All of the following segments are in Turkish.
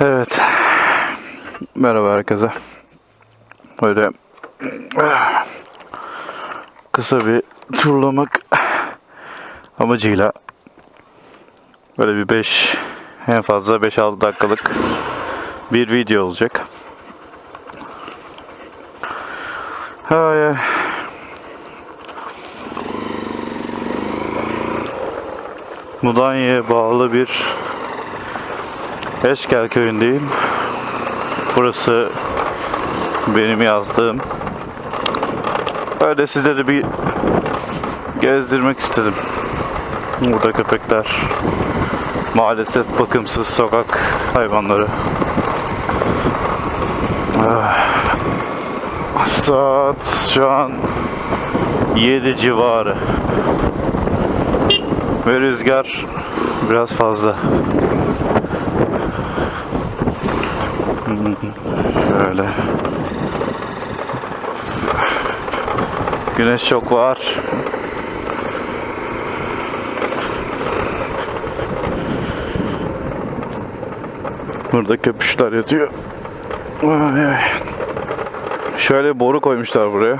Evet. Merhaba herkese. Böyle kısa bir turlamak amacıyla böyle bir 5 en fazla 5-6 dakikalık bir video olacak. Ay, ay. Mudanya'ya bağlı bir Eşkel köyündeyim. Burası benim yazdığım. Öyle sizleri bir gezdirmek istedim. Burada köpekler maalesef bakımsız sokak hayvanları. Ah. Saat şu an 7 civarı. Ve rüzgar biraz fazla. Şöyle. Güneş çok var. Burada köpüşler yatıyor. Şöyle boru koymuşlar buraya.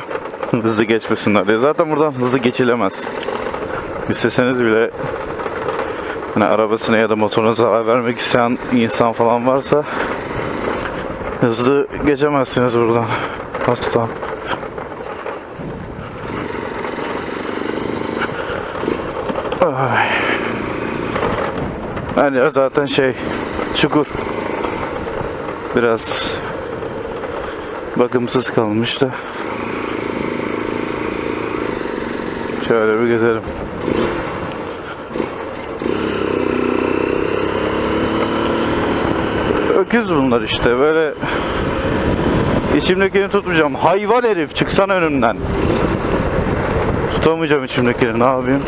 Hızlı geçmesinler diye. Zaten buradan hızlı geçilemez. İsteseniz bile hani arabasına ya da motoruna zarar vermek isteyen insan falan varsa hızlı geçemezsiniz buradan. Asla. Ay. Yer zaten şey çukur. Biraz bakımsız kalmış da. Şöyle bir gezelim. Öküz bunlar işte böyle içimdekini tutmayacağım. Hayvan herif çıksana önümden. Tutamayacağım içimdekini ne yapayım?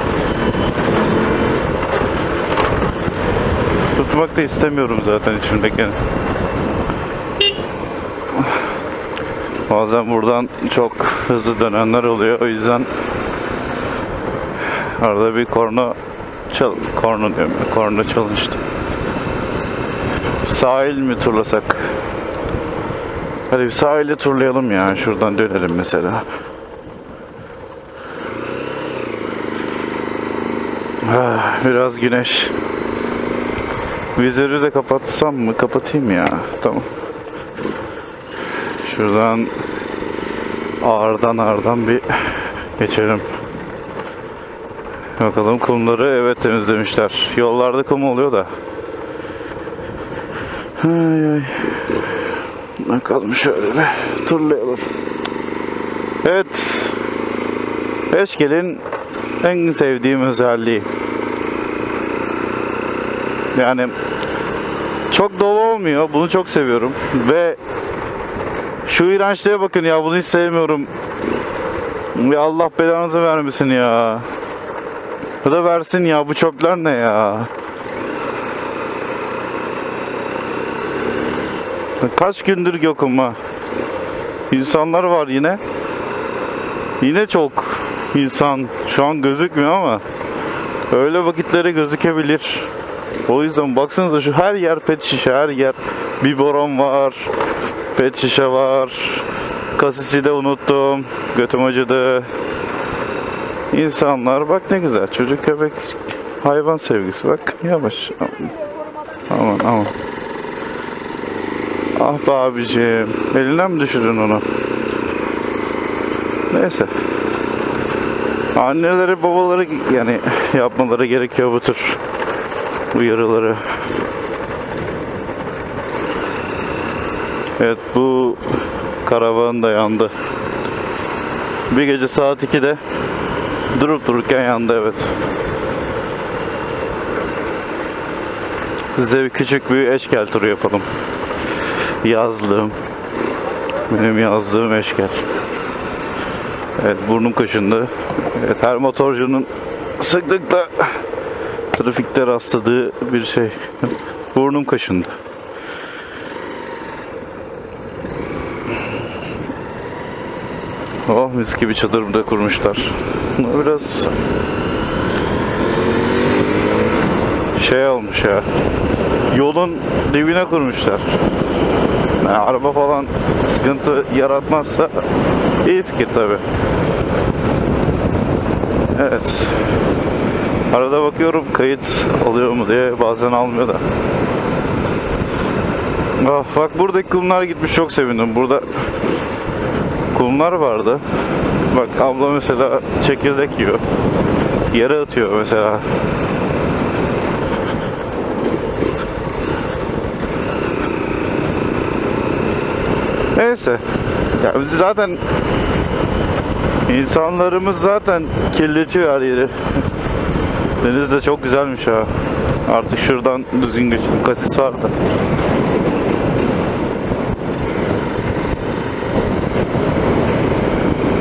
Tutmak da istemiyorum zaten içimdekini. Bazen buradan çok hızlı dönenler oluyor. O yüzden arada bir korna çal korna diyorum korna çalıştı. Sahil mi turlasak? Hadi bir sahili turlayalım ya. Şuradan dönelim mesela. Ah, Biraz güneş. Vizörü de kapatsam mı? Kapatayım ya. Tamam. Şuradan ağırdan ağırdan bir geçelim. Bakalım kumları evet temizlemişler. Yollarda kum oluyor da. Ay ay. Bakalım şöyle bir turlayalım. Evet. Eşkel'in en sevdiğim özelliği. Yani çok dolu olmuyor. Bunu çok seviyorum. Ve şu iğrençliğe bakın ya bunu hiç sevmiyorum. Ya Allah belanızı vermesin ya. Ya da versin ya bu çöpler ne ya. Kaç gündür yokum ha. İnsanlar var yine. Yine çok insan şu an gözükmüyor ama öyle vakitlere gözükebilir. O yüzden baksanıza şu her yer pet şişe, her yer biberon var, pet şişe var. Kasisi de unuttum. Götüm acıdı. İnsanlar bak ne güzel. Çocuk köpek hayvan sevgisi. Bak yavaş. Aman aman. Ah be abicim. Elinden mi düşürdün onu? Neyse. Anneleri babaları yani yapmaları gerekiyor bu tür uyarıları. Evet bu karavan da yandı. Bir gece saat 2'de durup dururken yandı evet. Size bir küçük bir eşkel turu yapalım. Yazlığım. Benim yazdığım eşkel. Evet burnum kaşındı. Evet her motorcunun sıklıkla trafikte rastladığı bir şey. Burnum kaşındı. Oh mis gibi çadır da kurmuşlar. Biraz şey olmuş ya. Yolun dibine kurmuşlar. Yani araba falan sıkıntı yaratmazsa iyi fikir tabi. Evet. Arada bakıyorum kayıt alıyor mu diye bazen almıyor da. Ah, bak buradaki kumlar gitmiş çok sevindim. Burada kumlar vardı. Bak abla mesela çekirdek yiyor. Yere atıyor mesela. Neyse. Ya zaten insanlarımız zaten kirletiyor her yeri. Deniz de çok güzelmiş ha. Artık şuradan düzgün geçelim. Kasis vardı.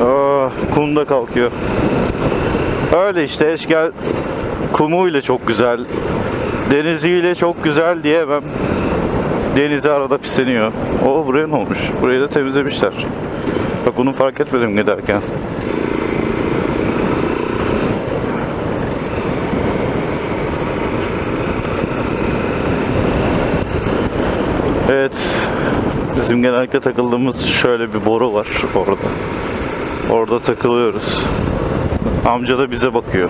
Aa, kum da kalkıyor. Öyle işte Eşkel kumuyla çok güzel. Deniziyle çok güzel diyemem. Denizi arada pisleniyor. O buraya ne olmuş? Burayı da temizlemişler. Bak bunu fark etmedim giderken. Evet. Bizim genellikle takıldığımız şöyle bir boru var orada. Orada takılıyoruz. Amca da bize bakıyor.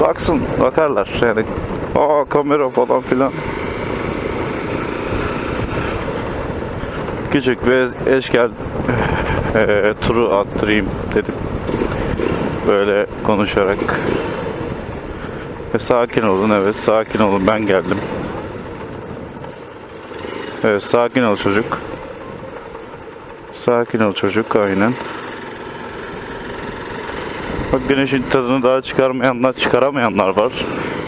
Baksın, bakarlar yani. Aa kamera falan filan. Küçük bir eşkel eee, turu attırayım dedim. Böyle konuşarak. Ve sakin olun evet sakin olun ben geldim. Evet sakin ol çocuk. Sakin ol çocuk aynen. Bak güneşin tadını daha çıkarmayanlar, çıkaramayanlar var.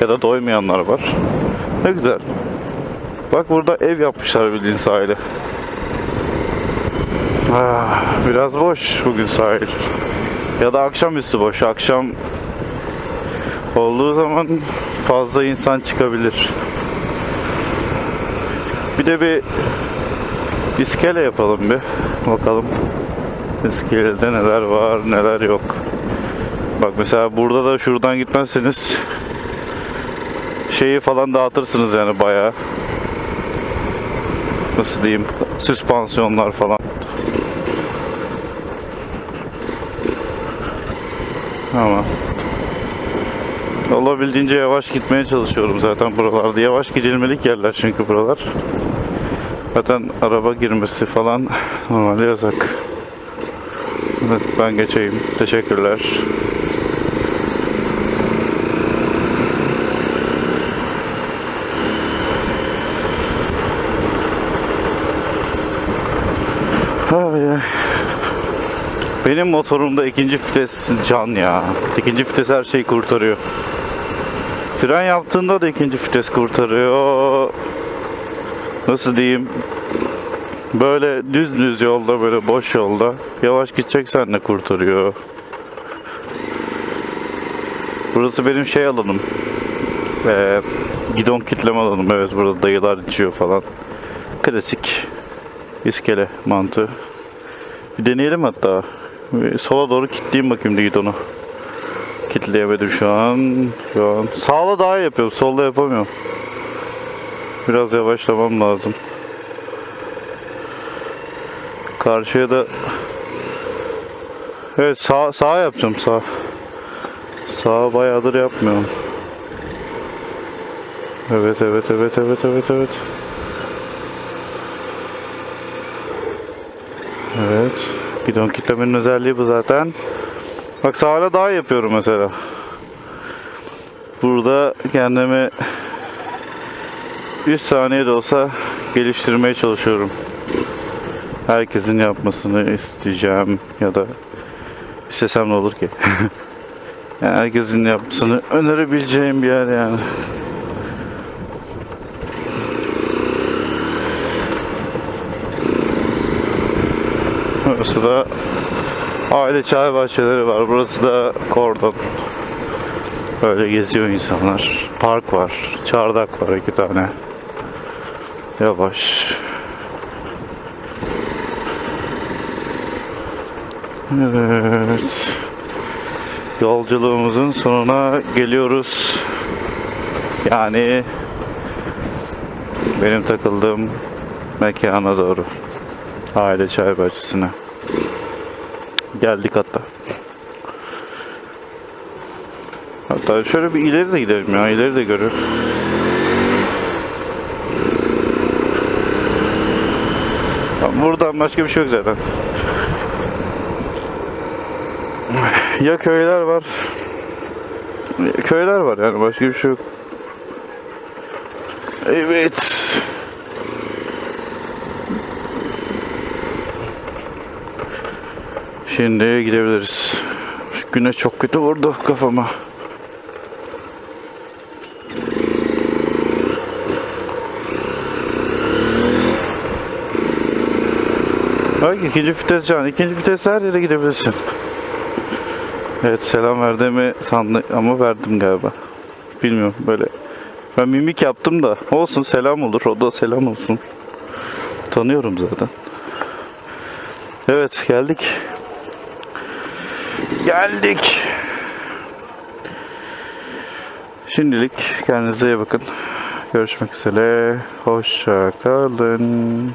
Ya da doymayanlar var. Ne güzel. Bak burada ev yapmışlar bildiğin sahile. Ah, biraz boş bugün sahil. Ya da akşamüstü boş. Akşam olduğu zaman fazla insan çıkabilir. Bir de bir iskele yapalım bir. Bakalım iskelede neler var neler yok. Bak mesela burada da şuradan gitmezseniz şeyi falan dağıtırsınız yani bayağı. Nasıl diyeyim? Süspansiyonlar falan. Ama olabildiğince yavaş gitmeye çalışıyorum zaten buralarda. Yavaş gidilmelik yerler çünkü buralar. Zaten araba girmesi falan normalde yasak. Evet, ben geçeyim. Teşekkürler. Ay, ay. Benim motorumda ikinci vites can ya. İkinci vites her şeyi kurtarıyor. Fren yaptığında da ikinci vites kurtarıyor. Nasıl diyeyim? Böyle düz düz yolda böyle boş yolda yavaş gideceksen de kurtarıyor. Burası benim şey alanım. Ee, gidon kitleme alanım. Evet burada dayılar içiyor falan. Klasik iskele mantığı. Bir deneyelim hatta. Bir sola doğru kilitleyeyim bakayım gidonu. Kitleyemedim şu an. Şu an. Sağla daha iyi yapıyorum. Solda yapamıyorum. Biraz yavaşlamam lazım. Karşıya da Evet sağ sağ yapacağım sağ. Sağ bayağıdır yapmıyorum. Evet evet evet evet evet evet. Evet. Gidon kitlemenin özelliği bu zaten. Bak sağla daha yapıyorum mesela. Burada kendimi 3 saniye de olsa geliştirmeye çalışıyorum. Herkesin yapmasını isteyeceğim ya da istesem ne olur ki? yani herkesin yapmasını önerebileceğim bir yer yani. Burası da aile çay bahçeleri var. Burası da kordon. Böyle geziyor insanlar. Park var. Çardak var iki tane. Yavaş. Evet. Yolculuğumuzun sonuna geliyoruz. Yani benim takıldığım mekana doğru. Aile çay bahçesine. Geldik hatta. Hatta şöyle bir ileri de gidelim ya. ileri de görür. Buradan başka bir şey yok zaten. Ya köyler var. Köyler var yani başka bir şey yok. Evet. Şimdi gidebiliriz. Şu güneş çok kötü vurdu kafama. Bak ikinci vites can. İkinci vites her yere gidebilirsin. Evet selam verdiğimi sandım ama verdim galiba. Bilmiyorum böyle. Ben mimik yaptım da olsun selam olur. O da selam olsun. Tanıyorum zaten. Evet geldik. Geldik. Şimdilik kendinize iyi bakın. Görüşmek üzere. Hoşça kalın.